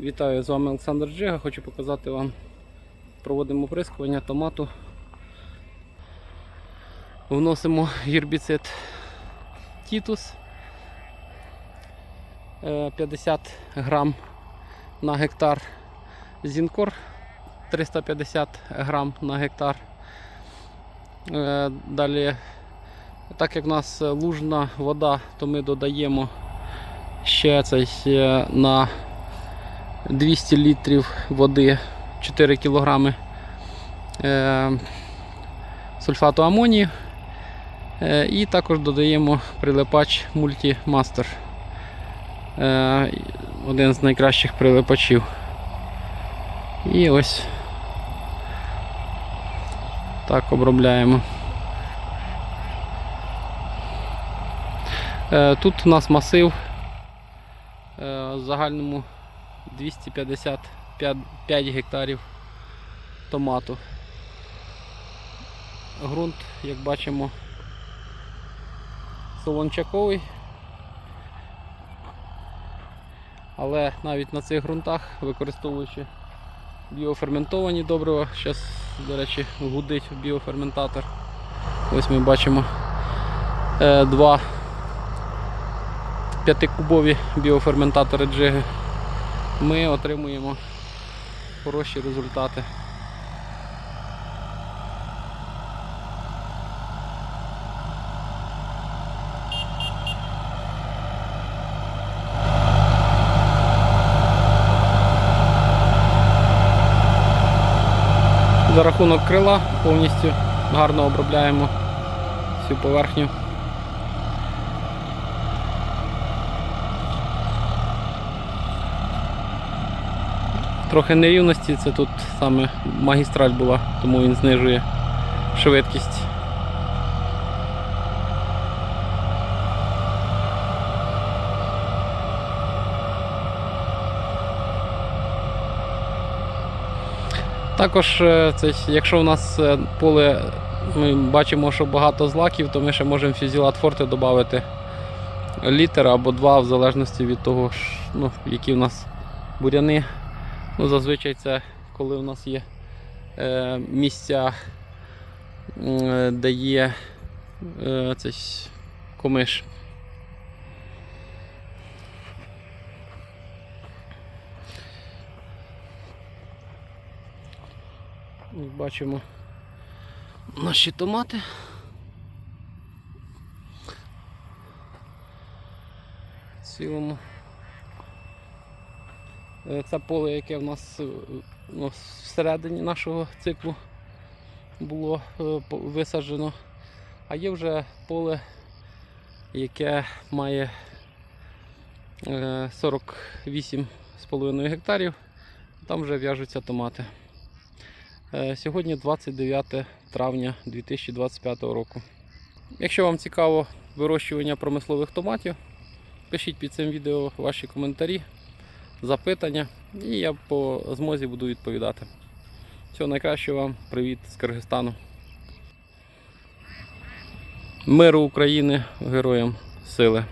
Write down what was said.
Вітаю з вами Олександр Джига. Хочу показати вам. Проводимо оприскування томату. Вносимо гербіцид Тітус Е, 50 грам на гектар Зінкор 350 грам на гектар. Е, Далі, так як в нас лужна вода, то ми додаємо ще цей е, на 200 літрів води 4 кг е, сульфату амонію. Е, і також додаємо прилипач Multimaster. Е, один з найкращих прилипачів. І ось так обробляємо. Тут у нас масив в загальному 255 гектарів томату. Грунт, як бачимо, солончаковий. Але навіть на цих ґрунтах, використовуючи біоферментовані добрива, зараз, до речі, гудить біоферментатор. Ось ми бачимо е, два п'ятикубові біоферментатори джиги. Ми отримуємо хороші результати. За рахунок крила повністю гарно обробляємо всю поверхню. Трохи нерівності, це тут саме магістраль була, тому він знижує швидкість. Також, е, це, якщо у нас е, поле, ми бачимо, що багато злаків, то ми ще можемо фізілат форте додати літр або два, в залежності від того, ну, які у нас буряни. Ну, зазвичай це коли у нас є е, місця, е, де є е, цей комиш. Бачимо наші томати. В цілому. Е, Це поле, яке в нас ну, всередині нашого циклу було е, висаджено. А є вже поле, яке має е, 48,5 гектарів. Там вже в'яжуться томати. Сьогодні 29 травня 2025 року. Якщо вам цікаво вирощування промислових томатів, пишіть під цим відео ваші коментарі, запитання, і я по змозі буду відповідати. Всього найкращого вам, привіт з Киргизстану. Миру України, героям сили.